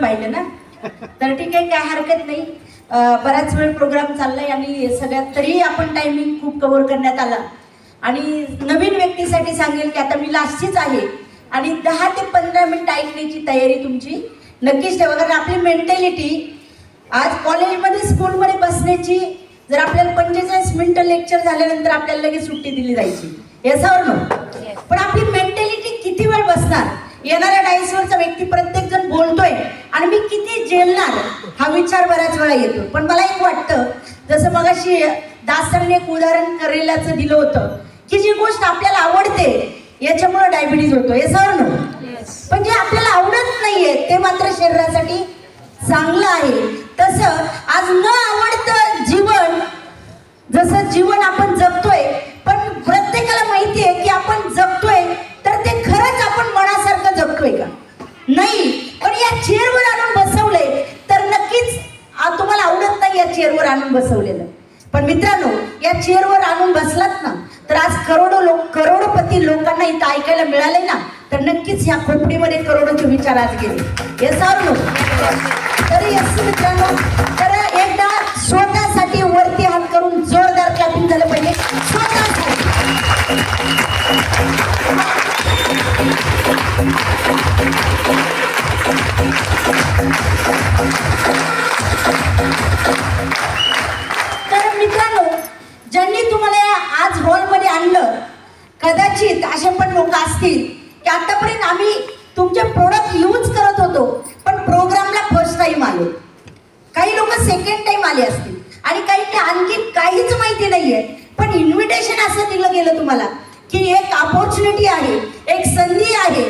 पाहिलं ना? तर ठीक आहे काय हरकत नाही. बराच वेळ प्रोग्राम चाललाय आणि सगळ्यात तरी आपण टायमिंग खूप कव्हर करण्यात आला. आणि नवीन व्यक्तीसाठी सांगेल की आता मी लास्टचीच आहे. आणि दहा ते पंधरा मिनिटं ऐकण्याची तयारी तुमची नक्कीच ठेवा. कारण आपली मेंटॅलिटी आज कॉलेजमध्ये स्कूलमध्ये बसण्याची जर आपल्याला पंचेचाळीस मिनिटं लेक्चर झाल्यानंतर आपल्याला लगेच सुट्टी दिली जायची. याच्यावर नो पण आपली मेंटॅलिटी किती वेळ बसणार? येणाऱ्या डायसवरचा व्यक्ती प्रत्येक जण बोलतोय. आणि मी किती झेलणार हा विचार बऱ्याच वेळा येतो. पण मला एक वाटतं जसं मगाशी दासांनी एक उदाहरण करेलाचं दिलं होतं की जी गोष्ट आपल्याला आवडते याच्यामुळे डायबिटीज होतो. याच्यावर नो. पण जे आपल्याला आवडत नाहीये ते मात्र शरीरासाठी चांगलं आहे. तसं आज न आणून बसवलेलं पण मित्रांनो या चेअरवर आणून बसलात ना तर आज करोडो लोक करोडोपती लोकांना इथं ऐकायला मिळाले ना तर नक्कीच ह्या खोपडीमध्ये करोडोचे विचार आज गेले. याच्यावर तरी असं मित्रांनो तर इन्व्हिटेशन असं दिलं गेलं तुम्हाला की एक अपॉर्च्युनिटी आहे एक संधी आहे.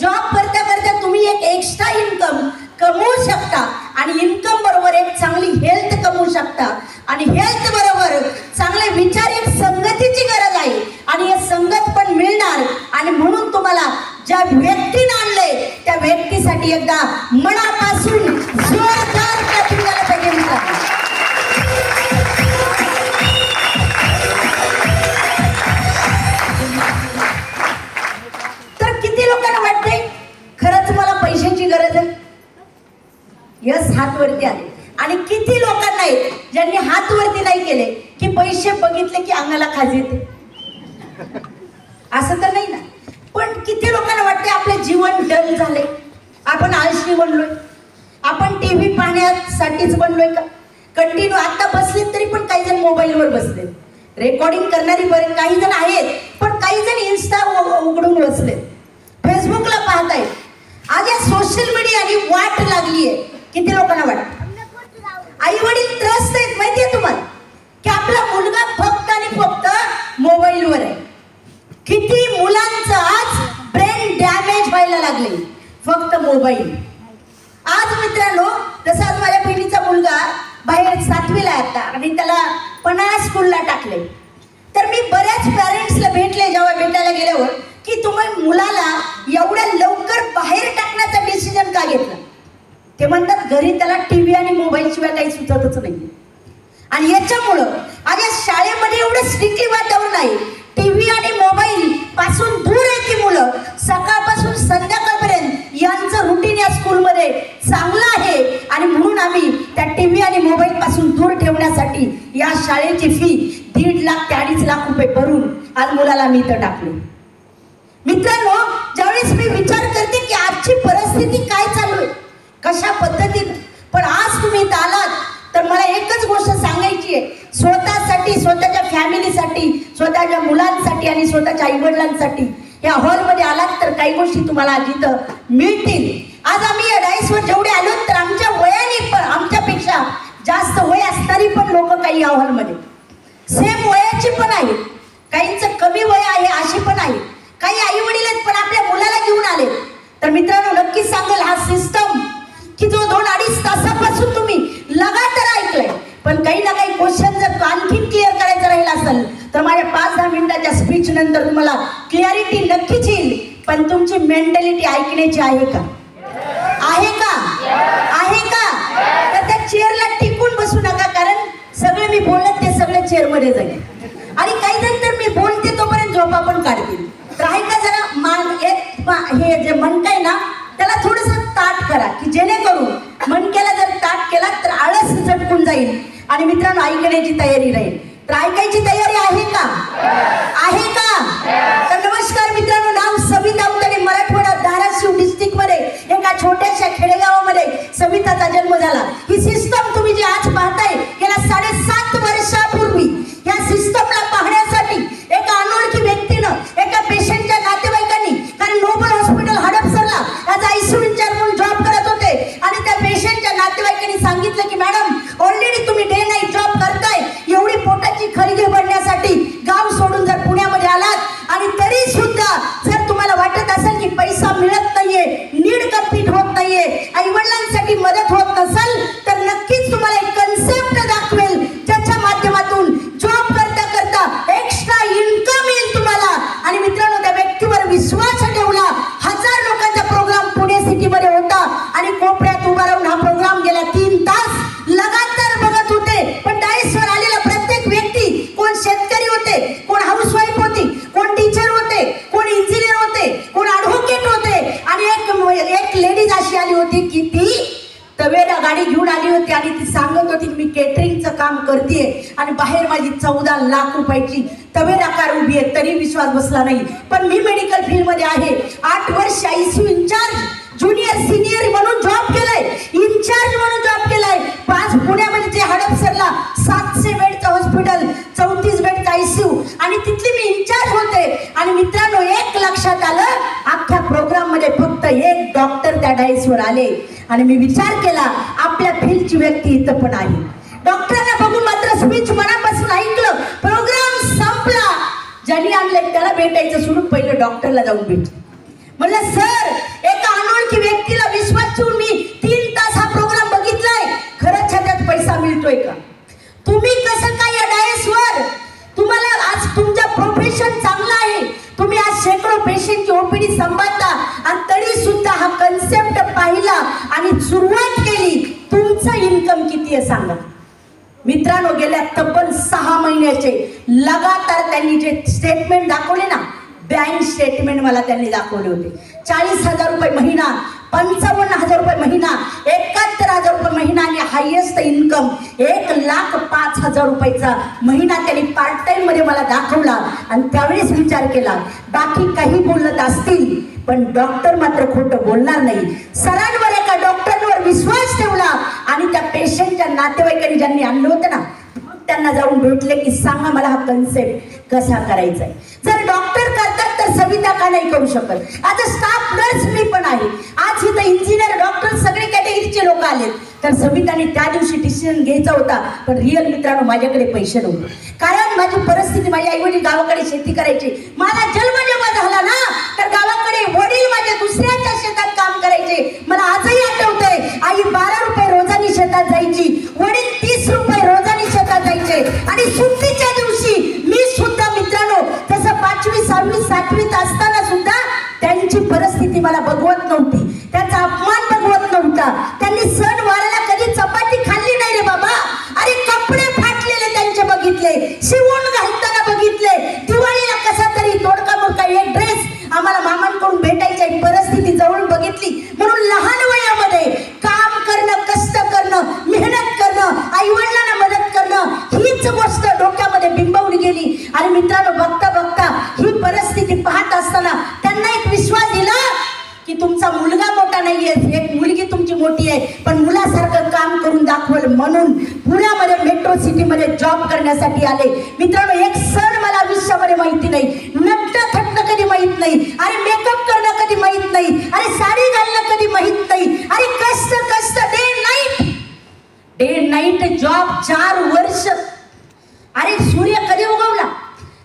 जॉब करता करता तुम्ही एक एक्स्ट्रा इन्कम कमवू शकता आणि इन्कम बरोबर एक चांगली हेल्थ कमवू शकता. आणि हेल्थ बरोबर चांगले विचार एक संगतीची गरज आहे आणि हे संगत पण मिळणार. आणि म्हणून तुम्हाला ज्या व्यक्तीनं आणलंय त्या व्यक्तीसाठी एकदा मनापासून जोरदार clapping हात वरती आले आणि किती लोकांना आहेत ज्यांनी हात वरती नाही केले की पैसे बघितले की अंगाला खाज येते. असं तर नाही ना. पण किती लोकांना वाटते आपले जीवन डल झाले आपण आळशी बनलोय. आपण टीव्ही पाहण्यासाठीच बनलोय का? कंटिन्यू आता बसले तरी पण काही जण मोबाईलवर बसले रेकॉर्डिंग करणारी बरे काही जण आहेत पण काही जण इन्स्टा उघडून बसले फेसबुकला पाहतायत. आज या सोशल मीडियाने वाट लागली आहे किती लोकांना वाटत? आई वडील त्रस्त आहेत माहितीये तुम्हाला? की आपला मुलगा फक्त आणि फक्त मोबाईलवर आहे. किती मुलांचं आज ब्रेन डॅमेज व्हायला लागले. फक्त मोबाईल. आज मित्रांनो जसं आज माझ्या बहिणीचा मुलगा बाहेर सातवीला आता आणि त्याला पन्हाळा स्कूलला टाकले. तर मी बऱ्याच पॅरेंट्सला भेटले जेव्हा भेटायला गेल्यावर की तुम्ही मुलाला एवढ्या लवकर बाहेर टाकण्याचा डिसिजन का घेतला? ते म्हणतात घरी त्याला टीव्ही आणि मोबाईल शिवाय काही सुचतच नाही. आणि याच्यामुळं आज या शाळेमध्ये एवढं स्ट्रिक्टली वातावरण आहे टीव्ही आणि मोबाईल पासून दूर आहे ती मुलं. सकाळपासून संध्याकाळपर्यंत यांचं रुटीन या स्कूलमध्ये चांगलं आहे. आणि म्हणून आम्ही त्या टीव्ही आणि मोबाईल पासून दूर ठेवण्यासाठी या शाळेची फी दीड लाख ते अडीच लाख रुपये भरून आज मुलाला मी इथं टाकलो. मित्रांनो ज्यावेळेस मी विचार करते की आजची परिस्थिती काय चालू आहे कशा पद्धतीनं पण आज तुम्ही इथं आलात तर मला एकच गोष्ट सांगायची आहे. स्वतःसाठी स्वतःच्या फॅमिलीसाठी स्वतःच्या मुलांसाठी आणि स्वतःच्या आईवडिलांसाठी या हॉलमध्ये आलात तर काही गोष्टी तुम्हाला जिथं मिळतील. आज आम्ही या डाईसवर जेवढे आलो तर आमच्या वयाने पण आमच्यापेक्षा जास्त वय असणारी पण लोक काही या हॉलमध्ये. सेम वयाची पण आहेत. काहींचं कमी वय आहे अशी पण आहे काही आई वडील आहेत पण आपल्या मुलाला घेऊन आले. तर मित्रांनो नक्कीच सांगेल हा सिस्टम की जो दोन अडीच तासापासून तुम्ही लगातार ऐकलंय पण काही ना काही क्वेश्चन जर तो आणखीन क्लिअर करायचं राहिला असेल तर माझ्या पाच दहा मिनिटाच्या स्पीच नंतर तुम्हाला क्लिअरिटी नक्कीच येईल. पण तुमची मेंटॅलिटी ऐकण्याची आहे का? आहे का? आहे का? तर त्या चेअरला टिकून बसू नका कारण सगळे मी बोलत ते सगळे चेअरमध्ये जाईल. आणि काही जण तर मी बोलते तोपर्यंत झोपा पण काढतील. तर आहे का मा- हे जे म्हणताय ना त्याला थोडस ताट करा की जेणेकरून मणक्याला जर ताट केला तर आळस झटकून जाईल. आणि मित्रांनो ऐकण्याची तयारी राहील. तर ऐकायची तयारी आहे आहे एक लेडीज अशी आली होती की ती तवेरा गाडी घेऊन आली होती आणि ती सांगत होती मी केटरिंगचं काम करते आणि बाहेर माझी चौदा लाख रुपयाची तवेरा कार उभी आहे तरी विश्वास बसला नाही. पण मी मेडिकल फील्डमध्ये आहे. आठ वर्ष आयसीयू इंचार्ज ज्युनियर सिनियर म्हणून जॉब केलाय. इन्चार्ज म्हणून जॉब केलाय. पाच पुण्यामध्ये जे हडपसरला सातशे वेळ हॉस्पिटल चौतीस बेड आयसीयू आणि तिथली मी इन्चार्ज होते. आणि मित्रांनो एक लक्षात आलं अख्ख्या प्रोग्राममध्ये फक्त एक डॉक्टर त्या डायसवर आले. आणि मी विचार केला आपल्या फील्डची व्यक्ती इथं पण आहे. डॉक्टरांना बघून मात्र स्पीच मनापासून ऐकलं. प्रोग्राम संपला. ज्यांनी आणलं त्याला भेटायचं सोडून पहिलं डॉक्टरला जाऊन भेट म्हणलं सर एका अनोळखी व्यक्तीला विश्वास ठेवून मी तीन तास हा प्रोग्राम बघितलाय. खरंच ह्याच्यात पैसा मिळतोय का? तुम्ही कसं काय या डायसवर तुम्हाला आज तुमचं प्रोफेशन चांगलं आहे. तुम्ही आज शेकडो पेशंटची ओपीडी सांभाळता. आणि तरी सुद्धा हा कन्सेप्ट पाहिला आणि सुरुवात केली. तुमचं इन्कम किती आहे सांगा? मित्रांनो गेल्या तब्बल सहा महिन्याचे लगातार त्यांनी जे स्टेटमेंट दाखवले ना बँक स्टेटमेंट मला त्यांनी दाखवले होते. चाळीस हजार रुपये महिना पंचावन्न हजार रुपये महिना एकाहत्तर हजार रुपये महिना आणि हायेस्ट इन्कम एक लाख पाच हजार रुपयाचा महिना त्यांनी पार्ट टाइममध्ये मला दाखवला आणि त्यावेळेस विचार केला बाकी काही बोलत असतील पण डॉक्टर मात्र खोटं बोलणार नाही. सरांवर एका डॉक्टरवर विश्वास ठेवला आणि त्या पेशंटच्या नातेवाईकांनी ज्यांनी आणलं होतं ना त्यांना जाऊन भेटले की सांगा मला हा कन्सेप्ट कसा करायचा आहे जर डॉक्टर सविता का नाही करू शकत? आता स्टाफ नर्स मी पण आहे. आज इथं इंजिनियर डॉक्टर सगळे कॅटेगरीचे लोक आलेत. तर सविताने त्या दिवशी डिसिजन घ्यायचा होता पण रिअल मित्रांनो माझ्याकडे पैसे नव्हते. कारण माझी परिस्थिती माझ्या आई वडील गावाकडे शेती करायची. माझा जन्म जेव्हा झाला ना तर गावाकडे वडील माझ्या दुसऱ्याच्या शेतात काम करायचे. मला आजही आठवतंय आई बारा रुपये रोजानी शेतात जायची. वडील तीस रुपये रोजानी शेतात जायचे. आणि सुट्टीच्या दिवशी मी परिस्थिती पाहत असताना त्यांना एक विश्वास दिला की तुमचा मुलगा मोठा नाहीये एक मुलगी तुमची मोठी आहे पण मुलासारखं काम करून दाखवल म्हणून पुण्यामध्ये मेट्रो सिटीमध्ये जॉब करण्यासाठी आले. मित्रांनो एक सण मला आयुष्यामध्ये माहिती नाही. नट्ट थटणं कधी माहीत नाही. अरे मेकअप करणं कधी माहीत नाही. अरे साडी घालणं कधी माहीत नाही. अरे कष्ट कष्ट day night day night job चार वर्ष. अरे सूर्य कधी उगवला?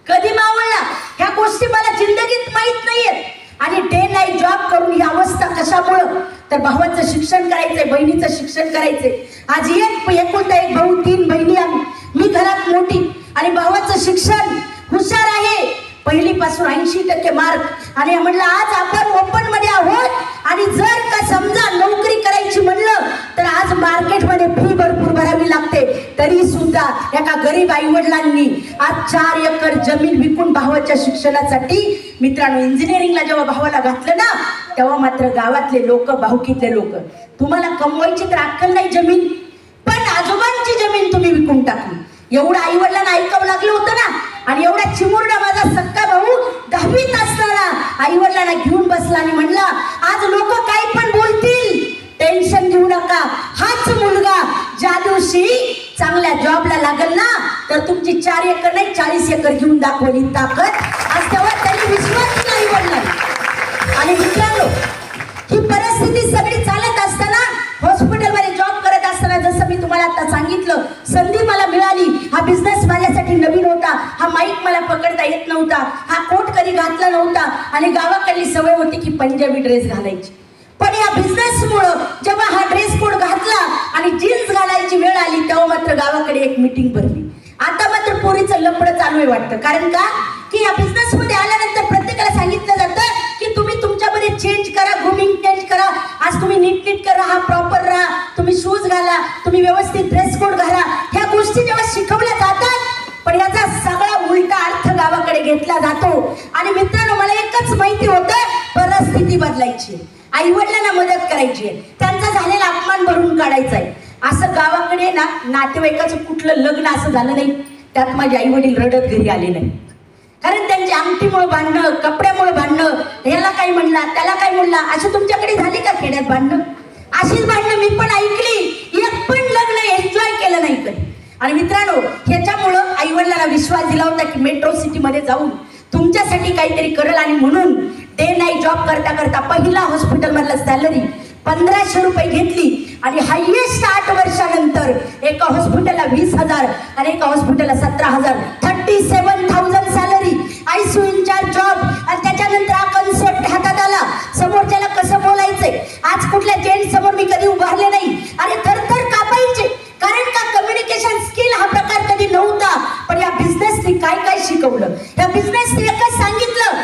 कधी मावळला? ह्या गोष्टी मला जिंदगीत माहीत नाहीयेत. आणि डे नाईट जॉब करून ही अवस्था कशामुळं? तर भावाचं शिक्षण करायचंय बहिणीचं शिक्षण करायचंय. आज एक एकुलता एक भाऊ तीन बहिणी आम्ही. मी घरात मोठी. आणि भावाचं शिक्षण हुशार आहे. पहिलीपासून ऐंशी टक्के मार्क आणि म्हटलं आज आपण ओपनमध्ये आहोत. आणि जर का समजा नोकरी करायची म्हणलं तर आज मार्केटमध्ये फी भरपूर भरावी लागते. तरी सुद्धा एका गरीब आई वडिलांनी आज चार एकर जमीन विकून भावाच्या शिक्षणासाठी मित्रांनो इंजिनिअरिंगला जेव्हा भावाला घातलं ना तेव्हा मात्र गावातले लोक भाऊकीतले लोक. तुम्हाला कमवायची तर अक्कल नाही जमीन पण आजोबांची जमीन तुम्ही विकून टाकली. एवढं आई वडिलांना ऐकावं लागलं होतं ना आणि एवढा चिमुरडा माझा सक्का भाऊ दहावीत असताना आई वडिलांना घेऊन बसला आणि म्हणला आज लोक काही पण बोलतील. टेन्शन घेऊ नका. हाच मुलगा ज्या दिवशी चांगल्या जॉबला लागल ना तर तुमची चार एकर नाही चाळीस एकर घेऊन दाखवली ताकद. आज तेव्हा त्यांनी विश्वास नाही आई आणि मित्रांनो ही परिस्थिती सगळी चालत असताना हॉस्पिटलमध्ये जॉब करत असताना जसं मी तुम्हाला आता सांगितलं संधी माईक मला पकडता येत नव्हता. हा कोट कधी घातला नव्हता. आणि गावाकडली सवय होती की पंजाबी ड्रेस घालायची. पण या बिझनेसमुळं जेव्हा हा ड्रेस कोड घातला आणि जीन्स घालायची वेळ आली तेव्हा मात्र गावाकडे एक मीटिंग भरली. आता मात्र पोरीचं लपडं चालू आहे वाटतं. कारण का? की या बिझनेस मध्ये आल्यानंतर प्रत्येकाला सांगितलं जातं की तुम्ही तुमच्यामध्ये चेंज करा ग्रुमिंग चेंज करा. आज तुम्ही नीट नीट राहा प्रॉपर राहा. तुम्ही शूज घाला तुम्ही व्यवस्थित ड्रेस कोड घाला. ह्या गोष्टी जेव्हा शिकवल्या घेतला जातो. आणि मित्रांनो मला एकच माहिती होतं परिस्थिती बदलायची. आई वडिलांना मदत करायची. त्यांचा झालेला अपमान भरून काढायचा आहे. असं गावाकडे ना नातेवाईकाचं कुठलं लग्न असं झालं नाही. त्यात माझे आई वडील रडत घरी आले नाही. कारण त्यांची अंगठीमुळे भांडणं कपड्यामुळे भांडणं ह्याला काय म्हणला त्याला काय म्हणला असं तुमच्याकडे झाली का खेड्यात भांडणं? अशीच भांडणं मी पण ऐकली. एक पण लग्न एन्जॉय केलं नाही कधी. आणि मित्रांनो ह्याच्यामुळं आई वडिलांना विश्वास दिला होता की मेट्रो सिटीमध्ये जाऊन तुमच्यासाठी काहीतरी करल आणि म्हणून डे नाईट जॉब करता करता पहिला हॉस्पिटल मधला सॅलरी पंधराशे रुपये घेतली. आणि हायएस्ट आठ वर्षानंतर एका हॉस्पिटलला वीस हजार आणि एका हॉस्पिटलला सतरा हजार. Thirty seven thousand salary ICU incharge job आणि त्याच्यानंतर हा कन्सेप्ट हातात आला. समोरच्याला कसं बोलायचंय? आज कुठल्या जेंट समोर मी कधी उभारले नाही. आणि थरथर कापायचे. कारण का कम्युनिकेशन स्किल हा प्रकार कधी नव्हता. पण या बिझनेसने काय काय शिकवलं? या बिझनेसने एकच सांगितलं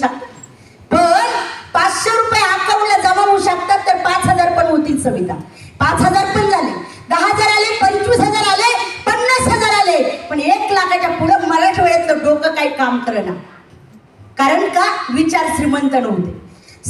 शकतात पण पाचशे रुपये अकाउंटला जमा होऊ शकतात तर पाच हजार पण होतील सविता. पाच हजार पण झाले. दहा हजार आले पंचवीस हजार आले पन्नास हजार आले. पण एक लाखाच्या पुढं मराठवाड्यातलं डोकं काही काम करेना. कारण का? विचार श्रीमंत नव्हते.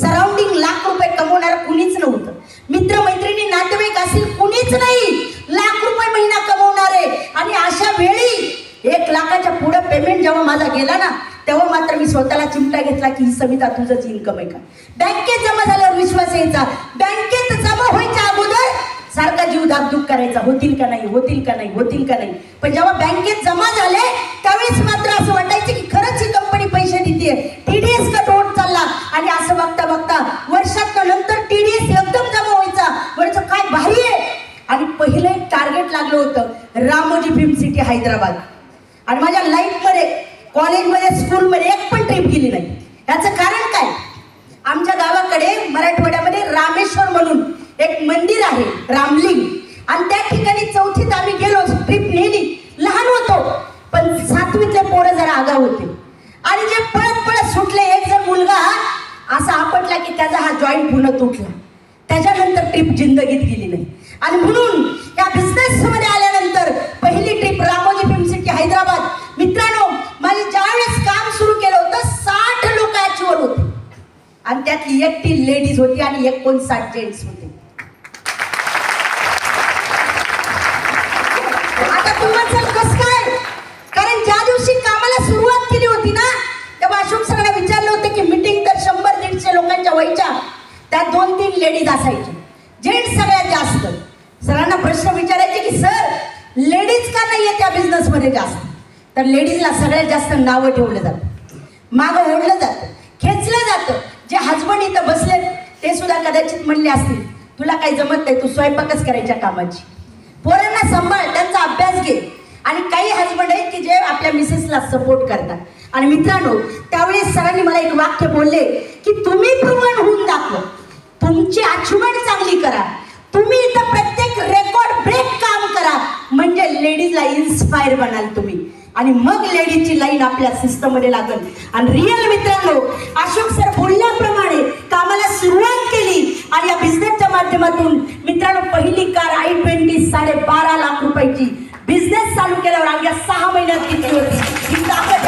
सराउंडिंग लाख रुपये कमवणार कुणीच नव्हतं. मित्र मैत्रिणी नातेवाईक असेल कुणीच नाही. लाख रुपये महिना कमवणारे. आणि अशा वेळी एक लाखाच्या पुढे पेमेंट जेव्हा माझा गेला ना तेव्हा मात्र मी स्वतःला चिमटा घेतला की ही सविता तुझंच इन्कम आहे का? बँकेत जमा झाल्यावर विश्वास यायचा. बँकेत जमा व्हायच्या अगोदर सारखा जीव धाकधूक करायचा. होतील का नाही? होतील का नाही? होतील का नाही? पण जेव्हा बँकेत जमा झाले त्यावेळेस मात्र असं वाटायचं की खरंच ही कंपनी पैसे देते टीडीएस कट होत चालला. आणि असं बघता बघता वर्षात नंतर टीडीएस एकदम जमा व्हायचा. वरचं काय भारी आहे. आणि पहिलं एक टार्गेट लागलं होतं. Ramoji film city Hyderabad. आणि माझ्या लाईफमध्ये कॉलेजमध्ये स्कूलमध्ये एक पण ट्रिप गेली नाही. याचं कारण काय? आमच्या गावाकडे मराठवाड्यामध्ये रामेश्वर म्हणून एक मंदिर आहे रामलिंग. आणि त्या ठिकाणी चौथीत आम्ही गेलो ट्रिप नेली. लहान होतो पण सातवीतले पोरं जरा आगाव होते. आणि जे पळत पळत सुटले एक जर मुलगा असा आपटला की त्याचा हा जॉईंट पुन्हा तुटला. त्याच्यानंतर ट्रिप जिंदगीत गेली नाही. आणि म्हणून या बिझनेस मध्ये आल्यानंतर पहिली trip Ramoji film city Hyderabad. मित्रांनो माझी ज्यावेळेस काम सुरू केलं होतं साठ लोक ऍक्च्युअल होते. आणि त्यातली एकटी लेडीज होती आणि एकोणसाठ जेंट्स होते. आता तुम्हाला कस काय? कारण ज्या दिवशी कामाला सुरुवात केली होती ना तेव्हा अशोक सरांना विचारलं होतं की मीटिंग तर शंभर दीडशे लोकांच्या व्हायच्या. त्यात दोन तीन लेडीज असायचे. जेंट्स सगळ्यात जास्त. सरांना प्रश्न विचारायचे की सर लेडीज का नाही आहे त्या बिझनेसमध्ये जास्त? तर लेडीजला सगळ्यात जास्त नावं ठेवलं जातं. मागं ओढलं जातं. खेचलं जातं. जे हजबंड इथं बसले ते सुद्धा कदाचित म्हणले असतील तुला काही जमत नाही तू स्वयंपाकच करायच्या कामाची. पोरांना सांभाळ त्यांचा अभ्यास घे. आणि काही हजबंड आहेत की जे आपल्या मिसेसला सपोर्ट करतात. आणि मित्रांनो त्यावेळेस सरांनी मला एक वाक्य बोलले की तुम्ही प्रमाण होऊन दाखवा. तुमची अचिव्हमेंट चांगली करा. तुम्ही इथं प्रत्येक रेकॉर्ड ब्रेक काम करा. म्हणजे लेडीजला इन्स्पायर बनाल तुम्ही. आणि मग लेडीजची लाईन आपल्या सिस्टममध्ये लागल. आणि रिअल मित्रांनो अशोक सर बोलल्याप्रमाणे कामाला सुरुवात केली आणि या बिझनेसच्या माध्यमातून मित्रांनो पहिली कार आय ट्वेंटी साडेबारा लाख रुपयाची बिझनेस चालू केल्यावर या सहा महिन्यात किती होती? ही ताकद